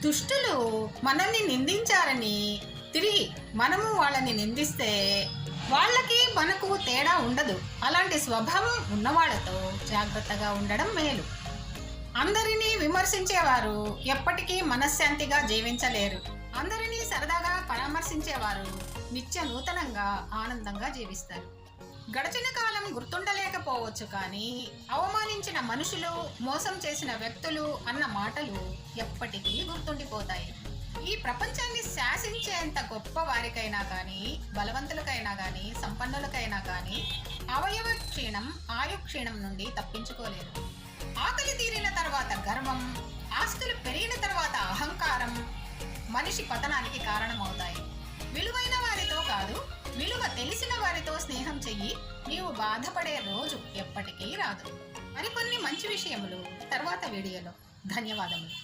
దుష్టులు మనల్ని నిందించారని. తిరిగి మనము వాళ్ళని నిందిస్తే వాళ్ళకి మనకు తేడా ఉండదు. అలాంటి స్వభావం ఉన్నవాళ్ళతో జాగ్రత్తగా ఉండడం మేలు. అందరినీ విమర్శించేవారు ఎప్పటికీ మనశ్శాంతిగా జీవించలేరు. అందరినీ సరదాగా పరామర్శించేవారు నిత్య నూతనంగా ఆనందంగా జీవిస్తారు. గడిచిన కాలం గుర్తుండలేకపోవచ్చు కానీ మనుషులు మోసం చేసిన వ్యక్తులు అన్న మాటలు ఎప్పటికీ గుర్తుండిపోతాయి. ఈ ప్రపంచాన్ని శాసించేంత గొప్ప వారికైనా కానీ బలవంతులకైనా కానీ సంపన్నులకైనా కానీ అవయవ క్షీణం ఆయు క్షీణం నుండి తప్పించుకోలేరు ఆకలి తీరిన తర్వాత గర్వం ఆస్తులు పెరిగిన తర్వాత అహంకారం మనిషి పతనానికి కారణమవుతాయి. విలువైన వారితో కాదు విలువ తెలిసిన వారితో స్నేహం చెయ్యి నీవు బాధపడే రోజు ఎప్పటికీ రాదు. మరికొన్ని మంచి విషయములు. తర్వాత వీడియోలో. ధన్యవాదములు.